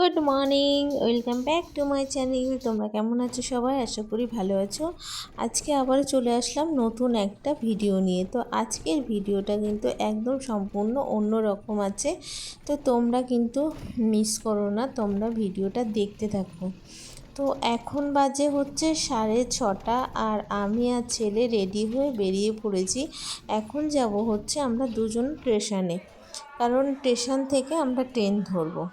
Good morning, welcome back to my channel. তোমরা কেমন আছো সবাই? আশা করি ভালো আছো। আজকে আবার চলে আসলাম নতুন একটা ভিডিও নিয়ে। তো আজকের ভিডিওটা কিন্তু একদম সম্পূর্ণ অন্য রকম আছে। তো তোমরা কিন্তু মিস করো না, তোমরা ভিডিওটা দেখতে থাকো। তো এখন বাজে হচ্ছে সাড়ে ছটা আর আমি আর ছেলে রেডি হয়ে বেরিয়ে পড়েছি। এখন যাব হচ্ছে আমরা দুজন স্টেশনে। কারণ স্টেশন থেকে আমরা ট্রেন ধরবো।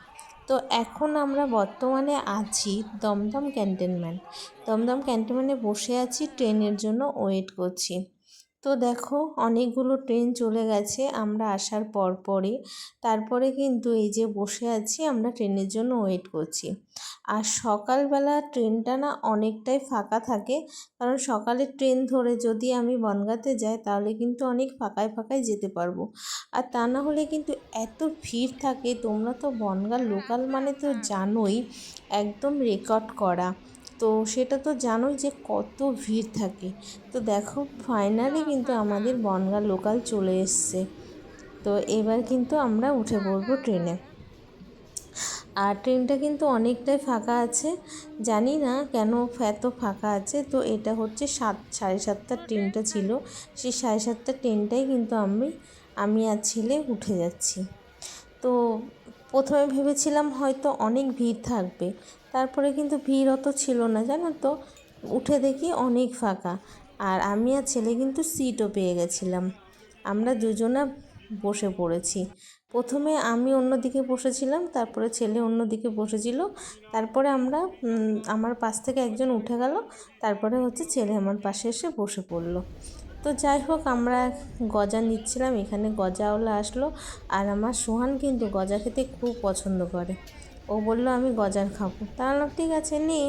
তো এখন আমরা বর্তমানে আছি দমদম ক্যান্টনমেন্ট। দমদম ক্যান্টনমেন্টে বসে আছি, ট্রেনের জন্য ওয়েট করছি। তো দেখো অনেকগুলো ট্রেন চলে গেছে আমরা আসার পর পরে তারপরে কিন্তু এই যে বসে আছি আমরা ট্রেনের জন্য ওয়েট করছি। আর সকালবেলা ট্রেনটা না অনেকটাই ফাঁকা থাকে, কারণ সকালের ট্রেন ধরে যদি আমি বনগাঁতে যাই তাহলে কিন্তু অনেক ফাঁকায় ফাঁকায় যেতে পারব। আর তা না হলে কিন্তু এত ভিড় থাকে, তোমরা তো বনগাঁ লোকাল মানে তো জানোই, একদম রেকর্ড করা। তো সেটা তো জানোই যে কত ভিড় থাকে। তো দেখো ফাইনালি কিন্তু আমাদের বনগাঁ লোকাল চলে এসছে। তো এবার কিন্তু আমরা উঠে পড়ব ট্রেনে আর ট্রেনটা কিন্তু অনেকটাই ফাঁকা আছে। জানি না কেন এত ফাঁকা আছে। তো এটা হচ্ছে সাত, সাড়ে সাতটার ট্রেনটা ছিল। সেই সাড়ে সাতটার ট্রেনটাই কিন্তু আমি আমি আর ছেলে উঠে যাচ্ছি। তো প্রথমে ভেবেছিলাম হয়তো অনেক ভিড় থাকবে। তারপরে কিন্তু ভিড় অত ছিল না, জানো তো? উঠে দেখি অনেক ফাঁকা। আর আমি আর ছেলে কিন্তু সিটও পেয়ে গেছিলাম। আমরা দুজনা বসে পড়েছি। প্রথমে আমি অন্যদিকে বসেছিলাম, তারপরে ছেলে অন্যদিকে বসেছিল। তারপরে আমরা আমার পাশ থেকে একজন উঠে গেল, তারপরে হচ্ছে ছেলে আমার পাশে এসে বসে পড়ল। তো যাই হোক, আমরা গজা নিচ্ছিলাম, এখানে গজাওয়ালা আসলো। আর আমার সোহান কিন্তু গজা খেতে খুব পছন্দ করে। ও বলল, আমি গজার খাব। তাহলে ঠিক আছে, নে।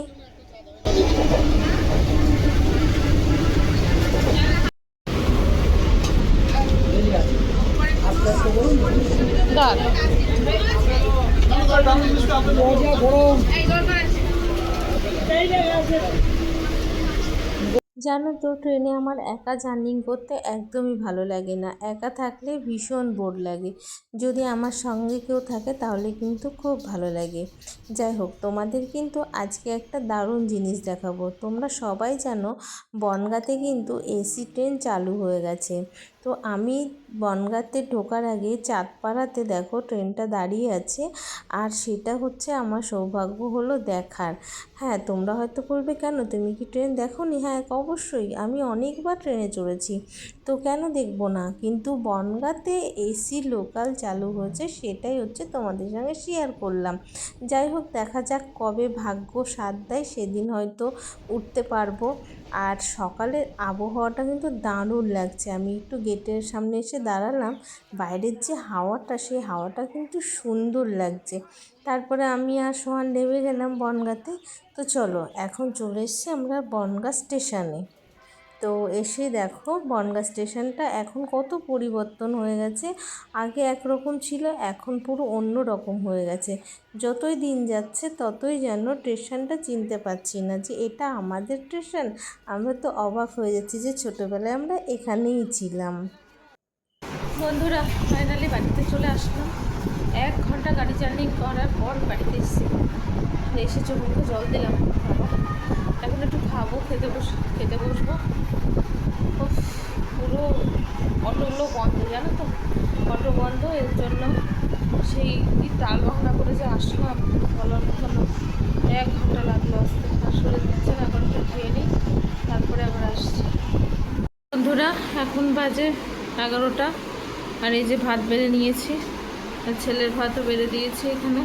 জানো তো, ট্রেনে আমার একা জার্নি করতে একদমই ভালো লাগে না। একা থাকলে ভীষণ বোর লাগে। যদি আমার সঙ্গে কেউ থাকে তাহলে কিন্তু খুব ভালো লাগে। যাই হোক, তোমাদের কিন্তু আজকে একটা দারুণ জিনিস দেখাবো। তোমরা সবাই জানো, বনগাতে কিন্তু এসি ট্রেন চালু হয়ে গেছে। তো আমি বনগাঁতে ঢোকার আগে চাঁদপাড়াতে দেখো ট্রেনটা দাঁড়িয়ে আছে, আর সেটা হচ্ছে আমার সৌভাগ্য হলো দেখার। হ্যাঁ তোমরা হয়তো বলবে, কেন? তুমি কি ট্রেন দেখো নি হ্যাঁ অবশ্যই, আমি অনেকবার ট্রেনে চড়েছি, তো কেন দেখব না? কিন্তু বনগাঁতে এসি লোকাল চালু হয়েছে, সেটাই হচ্ছে তোমাদের সঙ্গে শেয়ার করলাম। যাই হোক, দেখা যাক কবে ভাগ্য সাথ দেয়, সেদিন হয়তো উঠতে পারব। আর সকালের আবহাওয়াটা কিন্তু দারুণ লাগছে। আমি একটু গেটের সামনে এসে দাঁড়ালাম, বাইরের যে হাওয়াটা, সেই হাওয়াটা কিন্তু সুন্দর লাগছে। তারপরে আমি আর সোহান নেমে গেলাম বনগাঁতে। তো চলো, এখন চলে এসছি আমরা বনগাঁ স্টেশনে। তো এসে দেখো বনগাঁ স্টেশনটা এখন কত পরিবর্তন হয়ে গেছে। আগে একরকম ছিল, এখন পুরো অন্য রকম হয়ে গেছে। যতই দিন যাচ্ছে, ততই যেন স্টেশনটা চিনতে পারছি না যে এটা আমাদের স্টেশন। আমরা তো অবাক হয়ে যাচ্ছি যে ছোটোবেলায় আমরা এখানেই ছিলাম। বন্ধুরা ফাইনালি বাড়িতে চলে আসলাম। এক ঘণ্টা গাড়ি জার্নি করার পর বাড়িতে এসেছি। এসে চোখে জল দিলাম। এখন একটু খাব, খেতে বস, খেতে বসবো। পুরো অটোগুলো বন্ধ, জানো তো? অটো বন্ধ, এর জন্য সেই কি তাল বাহনা করে যে আসলাম, বলার মতো না এক ঘণ্টা লাগল আসতে। আসলে দিচ্ছে না, এখন একটু খেয়ে নিই, তারপরে আবার আসছি। বন্ধুরা, এখন বাজে এগারোটা, আর এই যে ভাত বেড়ে নিয়েছি, আর ছেলের ভাতও বেড়ে দিয়েছি এখানে।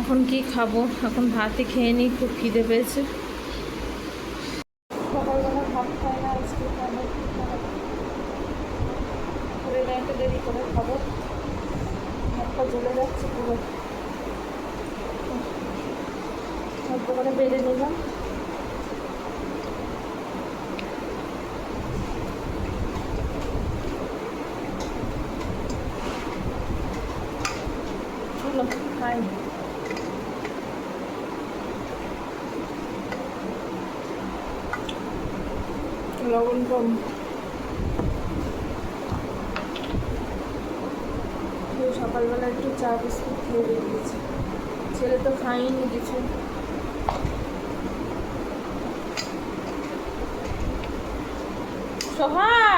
এখন কি খাব? এখন ভাতই খেয়ে নিই, খুব খিদে পেয়েছে সকালবেলা ভাত খাই না আজকে করে দেরি করে খাব জ্বলে যাচ্ছে পুরো। করে বেড়ে নিলাম চলো খাই লবণ কম সকালবেলা একটু চা বিস্কুট খেয়ে বেরিয়েছি। ছেলে তো খাইনি কিছু। সোহান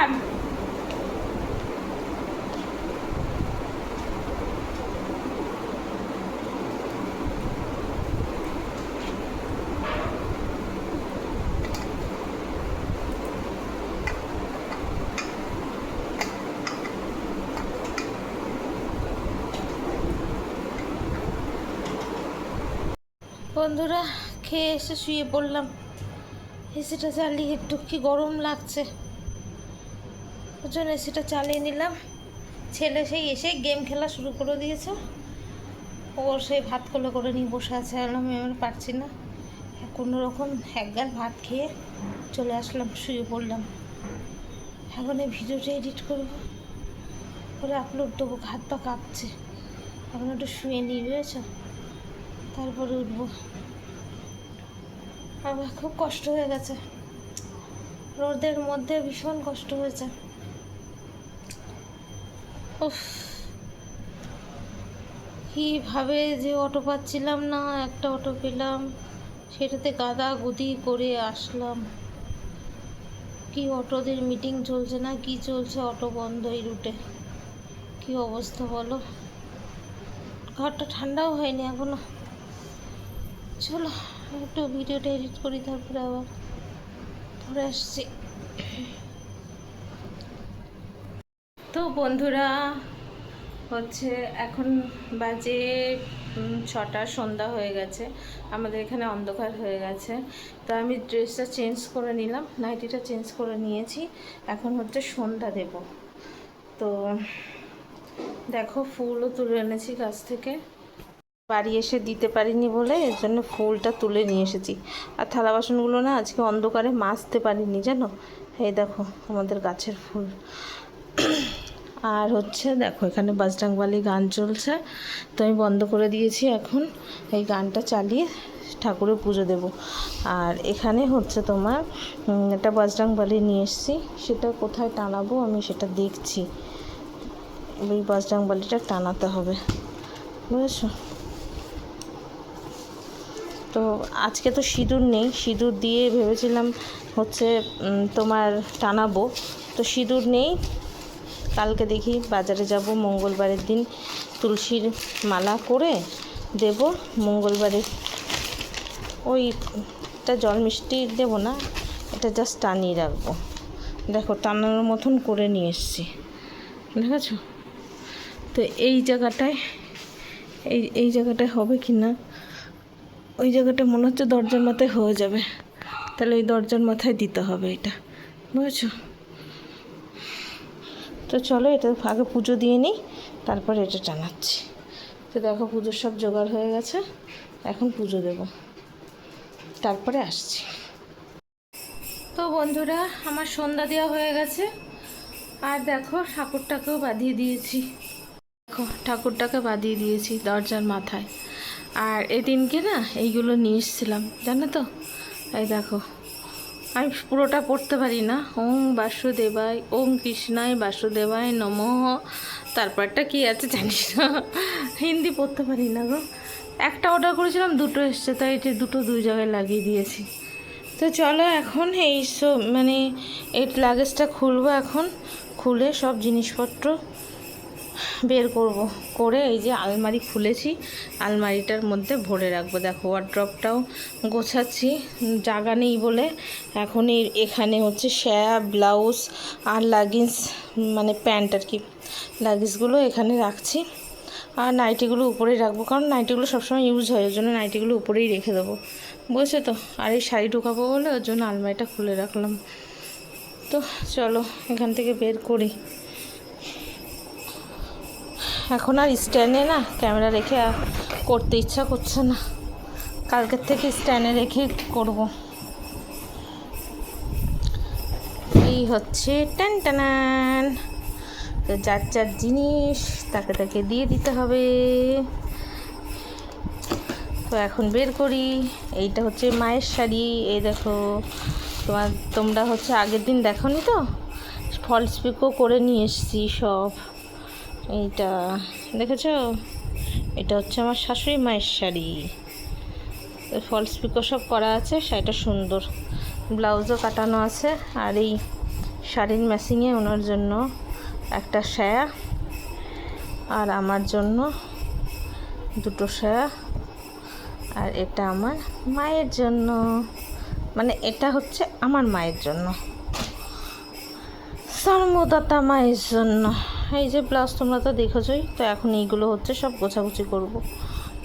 বন্ধুরা, খেয়ে এসে শুয়ে পড়লাম। এসিটা চালিয়ে একটু কি গরম লাগছে। ওই জন্য এসিটা চালিয়ে নিলাম। ছেলে সেই এসে গেম খেলা শুরু করে দিয়েছে। ও সেই ভাত কোলে করে নিয়ে বসে আছে। আমি আমি পারছি না। কোনো রকম এক গাল ভাত খেয়ে চলে আসলাম, শুয়ে পড়লাম। এখন এই ভিডিওটা এডিট করব। করে আপলোড দেবো হাত পা কাঁপছে এখন একটু শুয়ে নিয়ে, বুঝেছ? তারপরে উঠবো। আমার খুব কষ্ট হয়ে গেছে। রোদের মধ্যে ভীষণ কষ্ট হয়েছে। উফ। কীভাবে যে অটো পাচ্ছিলাম না, একটা অটো পেলাম, সেটাতে গাদা গুদি করে আসলাম। কি অটোদের মিটিং চলছে না, কি চলছে অটো বন্ধ এই রুটে। কি অবস্থা বলো? ঘরটা ঠান্ডাও হয়নি এখনও। চলো। একটু ভিডিওটা এডিট করি, তারপরে আবার পরে আসছি। তো বন্ধুরা, হচ্ছে এখন বাজে ছটা, সন্ধ্যা হয়ে গেছে। আমাদের এখানে অন্ধকার হয়ে গেছে। তো আমি ড্রেসটা চেঞ্জ করে নিলাম, নাইটিটা চেঞ্জ করে নিয়েছি। এখন হচ্ছে সন্ধ্যা দেব। তো দেখো, ফুলও তুলে এনেছি গাছ থেকে। বাড়ি এসে দিতে পারিনি বলে এর জন্য ফুলটা তুলে নিয়ে এসেছি। আর থালা বাসনগুলো না আজকে অন্ধকারে মাজতে পারিনি, জানো? এই দেখো আমাদের গাছের ফুল। আর হচ্ছে দেখো, এখানে বাজরাংবালি গান চলছে। তো আমি বন্ধ করে দিয়েছি এখন। এই গানটা চালিয়ে ঠাকুরের পুজো দেব। আর এখানে হচ্ছে তোমার একটা বাজরাংবালি নিয়ে এসেছি। সেটা কোথায় টানাবো আমি সেটা দেখছি। ওই বাজরাংবালিটা টানাতে হবে। বুঝেছ? তো আজকে তো সিঁদুর নেই। সিঁদুর দিয়ে ভেবেছিলাম হচ্ছে তোমার টানাবো। তো সিঁদুর নেই। কালকে দেখি বাজারে যাব, মঙ্গলবারের দিন তুলসীর মালা করে দেব। মঙ্গলবারে ওইটা জল মিষ্টি দেব না, এটা জাস্ট টানিয়ে রাখব। দেখো, টানানোর মতন করে নিয়ে এসছি। দেখেছ? তো এই জায়গাটায়, এই এই জায়গাটায় হবে কি না ওই জায়গাটা মনে হচ্ছে দরজার মাথায় হয়ে যাবে। তাহলে ওই দরজার মাথায় দিতে হবে এটা। বুঝেছ? তো চলো এটা আগে পুজো দিয়ে নিই, তারপর এটা টানাচ্ছি তো দেখো পুজোর সব জোগাড় হয়ে গেছে, এখন পুজো দেব। তারপরে আসছি। তো বন্ধুরা, আমার সন্ধ্যা দেওয়া হয়ে গেছে। আর দেখো ঠাকুরটাকেও বাঁধিয়ে দিয়েছি। দেখো, ঠাকুরটাকে বাঁধিয়ে দিয়েছি দরজার মাথায়। আর এদিনকে না এইগুলো নিয়ে এসেছিলাম, জানো তো? এই দেখো আমি পুরোটা পড়তে পারি না। ওম বাসুদেবায়, ওম কৃষ্ণায় বাসুদেবায় নম। তারপরটা কি আছে জানিস না? হিন্দি পড়তে পারি না গো। একটা অর্ডার করেছিলাম, দুটো এসছে, তাই এটা দুটো দুই জায়গায় লাগিয়ে দিয়েছি। তো চলো এখন এই সব মানে এই লাগেজটা খুলবো এখন। খুলে সব জিনিসপত্র বের করব। করে এই যে আলমারি খুলেছি, আলমারিটার মধ্যে ভরে রাখব। দেখো ওয়ার্ড্রপটাও গোছাচ্ছি, জায়গা নেই বলে। এখন এখানে হচ্ছে শ্যাপ ব্লাউজ আর লাগেজ মানে প্যান্ট আর কি। লাগেজগুলো এখানে রাখছি। আর নাইটিগুলো উপরেই রাখব, কারণ নাইটিগুলো সবসময় ইউজ হয়, ওই জন্য নাইটিগুলো উপরেই রেখে দেবো। বুঝছ তো? আর এই শাড়ি ঢুকাবো বলে, ওর জন্য আলমারিটা খুলে রাখলাম। তো চলো, এখান থেকে বের করি। এখন আর স্ট্যান্ডে না ক্যামেরা রেখে করতে ইচ্ছা করছে না। কালকের থেকে স্ট্যান্ডে রেখে করব। এই হচ্ছে টান টানান। তো যার যার জিনিস, তাকে তাকে দিয়ে দিতে হবে। তো এখন বের করি। এইটা হচ্ছে মায়ের শাড়ি, এই দেখো। তোমার, তোমরা হচ্ছে আগের দিন দেখোনি তো? ফলস পিকও করে নিয়ে এসছি সব। এইটা, দেখেছ? এটা হচ্ছে আমার শাশুড়ি মায়ের শাড়ি। ফলস পিকো সব করা আছে, শাড়িটা সুন্দর। ব্লাউজও কাটানো আছে, আর এই শাড়ির ম্যাচিংয়ে ওনার জন্য একটা সায়া, আর আমার জন্য দুটো সায়া, আর এটা আমার মায়ের জন্য। মানে এটা হচ্ছে আমার মায়ের জন্য। সর্মদাতা মায়ের জন্য। এই যে ব্লাউজ তোমরা তো দেখেছই, তো এখন এইগুলো হচ্ছে সব গোছাগুছি করব।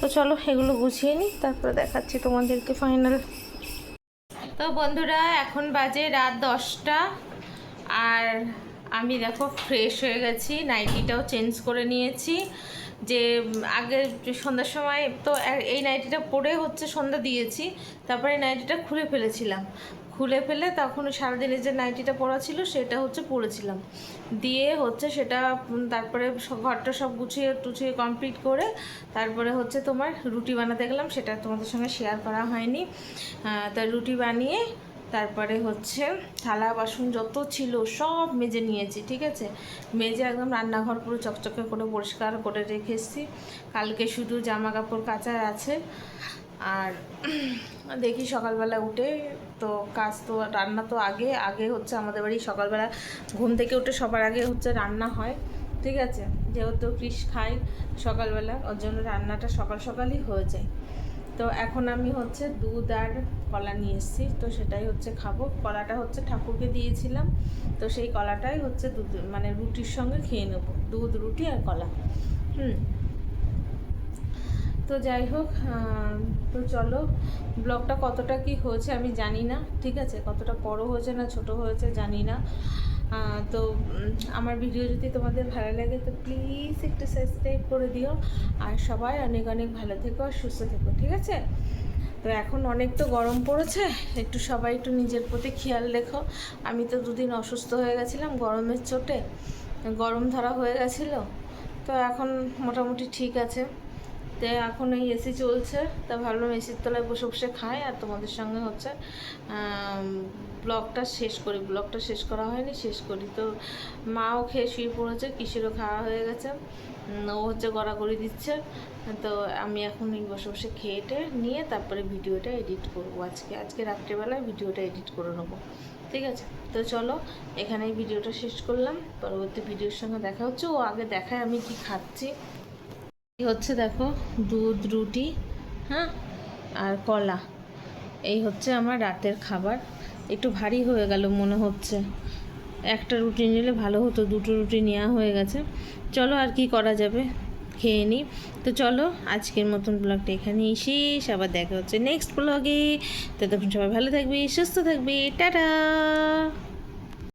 তো চলো এগুলো গুছিয়ে নিই, তারপরে দেখাচ্ছি তোমাদেরকে ফাইনাল তো বন্ধুরা, এখন বাজে রাত দশটা, আর আমি দেখো ফ্রেশ হয়ে গেছি নাইটিটাও চেঞ্জ করে নিয়েছি। যে আগে সন্ধ্যার সময় তো এই নাইটিটা পরে হচ্ছে সন্ধ্যা দিয়েছি, তারপরে নাইটিটা খুলে ফেলেছিলাম। খুলে ফেলে তখন সারাদিনে যে নাইটিটা পরা ছিল সেটা হচ্ছে পরেছিলাম। দিয়ে হচ্ছে সেটা তারপরে ঘরটা সব গুছিয়ে টুছিয়ে কমপ্লিট করে তারপরে হচ্ছে তোমার রুটি বানাতে গেলাম সেটা তোমাদের সঙ্গে শেয়ার করা হয়নি। আহ, তা রুটি বানিয়ে তারপরে হচ্ছে থালা বাসন যত ছিল সব মেজে নিয়েছি ঠিক আছে? মেজে একদম রান্নাঘর পুরো চকচকে করে পরিষ্কার করে রেখে এসেছি। কালকে শুধু জামা কাপড় কাচার আছে। আর দেখি সকালবেলা উঠে তো কাজ তো, রান্না তো আগে আগে হচ্ছে আমাদের বাড়ি সকালবেলা ঘুম থেকে উঠে সবার আগে হচ্ছে রান্না হয়, ঠিক আছে? যেহেতু কৃষ খায় সকালবেলা, ওর জন্য রান্নাটা সকাল সকালই হয়ে যায়। তো এখন আমি হচ্ছে দুধ আর কলা নিয়ে এসেছি, তো সেটাই হচ্ছে খাব। কলাটা হচ্ছে ঠাকুরকে দিয়েছিলাম, তো সেই কলাটাই হচ্ছে দুধ মানে রুটির সঙ্গে খেয়ে নেব, দুধ, রুটি আর কলা। হুম। তো যাই হোক তো চলো, ব্লগটা কতটা কি হয়েছে আমি জানি না, ঠিক আছে? কতটা বড় হয়েছে না ছোট হয়েছে জানি না। তো আমার ভিডিও যদি তোমাদের ভালো লাগে, তো প্লিজ একটু সাবস্ক্রাইব করে দিও। আর সবাই অনেক অনেক ভালো থেকো আর সুস্থ থেকো, ঠিক আছে? তো এখন অনেক তো গরম পড়েছে, একটু সবাই একটু নিজের প্রতি খেয়াল রেখো। আমি তো দুদিন অসুস্থ হয়ে গেছিলাম গরমের চোটে, গরম ধরা হয়ে গেছিল। তো এখন মোটামুটি ঠিক আছে। তো এখন এই এসি চলছে, তা ভাবলাম এসির তলায় বসে বসে খাই, আর তোমাদের সঙ্গে হচ্ছে ব্লগটা শেষ করি। ব্লগটা শেষ করা হয়নি, শেষ করি। তো মাও খেয়ে শুয়ে পড়েছে, কিসেরও খাওয়া হয়ে গেছে। ও হচ্ছে গড়াগড়ি দিচ্ছে। তো আমি এখন এই বসে বসে খেয়ে টেয়ে নিয়ে তারপরে ভিডিওটা এডিট করব আজকে। আজকে রাত্রেবেলায় ভিডিওটা এডিট করে নেব। ঠিক আছে? তো চলো, এখানেই ভিডিওটা শেষ করলাম। পরবর্তী ভিডিওর সঙ্গে দেখা হচ্ছে। ও আগে দেখায় আমি কি খাচ্ছি। হচ্ছে দেখো দুধ, রুটি হ্যাঁ? আর কলা। এই হচ্ছে আমার রাতের খাবার। একটু ভারী হয়ে গেল মনে হচ্ছে। একটা রুটি নিলে ভালো হতো, দুটো রুটি নেওয়া হয়ে গেছে। চলো আর কি করা যাবে? খেয়ে নিই। তো চলো, আজকের মতন ব্লগটা এখানেই শেষ। আবার দেখা হচ্ছে নেক্সট ব্লগে। তো তখন সবাই ভালো থাকবে, সুস্থ থাকবে। টাটা!